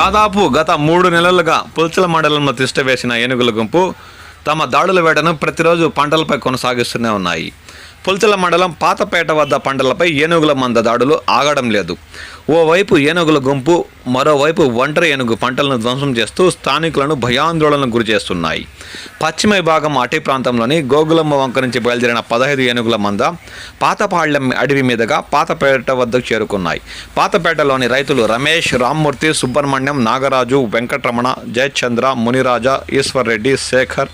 దాదాపు గత మూడు నెలలుగా పుల్చల మండలంలో తిష్ట వేసిన ఏనుగుల గుంపు తమ దాడుల వేటను ప్రతిరోజు పంటలపై కొనసాగిస్తూనే ఉన్నాయి. పుల్చల మండలం పాతపేట వద్ద పంటలపై ఏనుగుల మంద దాడులు ఆగడం లేదు. ఓవైపు ఏనుగుల గుంపు మరోవైపు ఒంటరి ఏనుగు పంటలను ధ్వంసం చేస్తూ స్థానికులను భయాందోళనకు గురి చేస్తున్నాయి. పశ్చిమ విభాగం అటవీ ప్రాంతంలోని గోగులమ్మ వంక నుంచి బయలుదేరిన పదహైదు ఏనుగుల మంద పాతపాళ్యం అడవి మీదుగా పాతపేట వద్దకు చేరుకున్నాయి. పాతపేటలోని రైతులు రమేష్ రామ్మూర్తి సుబ్రహ్మణ్యం నాగరాజు వెంకటరమణ జయచంద్ర మునిరాజా ఈశ్వర్ రెడ్డి శేఖర్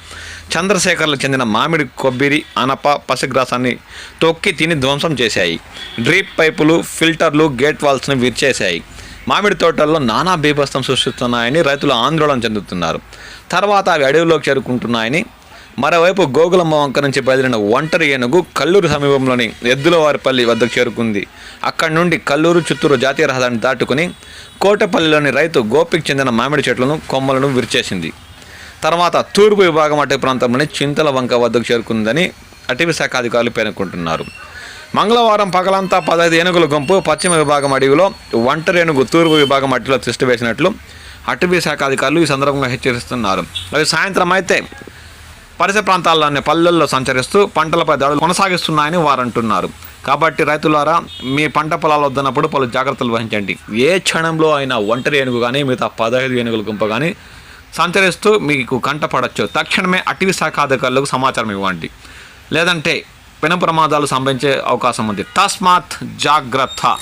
చంద్రశేఖర్లకు చెందిన మామిడి కొబ్బరి అనప పసిగ్రాసాన్ని తొక్కి తిని ధ్వంసం చేశాయి. డ్రీప్ పైపులు ఫిల్టర్లు గేట్ వాల్స్ని విరిచేశాయి. మామిడి తోటల్లో నానా బీభత్సం సృష్టిస్తున్నాయని రైతులు ఆందోళన చెందుతున్నారు. తర్వాత అవి అడవిలోకి చేరుకుంటున్నాయని మరోవైపు గోగులమ్మ వంక నుంచి బయలుదేరిన ఒంటరి ఏనుగు కల్లూరు సమీపంలోని ఎద్దులవారిపల్లి వద్దకు చేరుకుంది. అక్కడి నుండి కల్లూరు చిత్తూరు జాతీయ రహదారిని దాటుకుని కోటపల్లిలోని రైతు గోపికి చెందిన మామిడి చెట్లను కొమ్మలను విరిచేసింది. తర్వాత తూర్పు విభాగం అటవీ ప్రాంతంలోని చింతల వంక వద్దకు చేరుకుందని అటవీ శాఖ అధికారులు పేర్కొంటున్నారు. మంగళవారం పగలంతా పదహైదు ఏనుగుల గుంపు పశ్చిమ విభాగం అడవిలో ఒంటరి ఏనుగు తూర్పు విభాగం అటవిలో తిష్టి వేసినట్లు అటవీ శాఖ అధికారులు ఈ సందర్భంగా హెచ్చరిస్తున్నారు. అవి సాయంత్రం అయితే పరిసర ప్రాంతాల్లోని పల్లెల్లో సంచరిస్తూ పంటలపై దాడులు కొనసాగిస్తున్నాయని వారు అంటున్నారు కాబట్టి రైతులారా మీ పంట పొలాలు వద్దన్నప్పుడు పలు జాగ్రత్తలు వహించండి. ఏ క్షణంలో అయినా ఒంటరి ఏనుగు కానీ మిగతా పదహైదు ఏనుగుల గుంపు కానీ సంచరిస్తూ మీకు కంటపడచ్చు తక్షణమే అటవీ శాఖ అధికారులకు సమాచారం ఇవ్వండి. లేదంటే పెను ప్రమాదాలు సంభవించే అవకాశం ఉంది. తస్మాత్ జాగ్రత్త.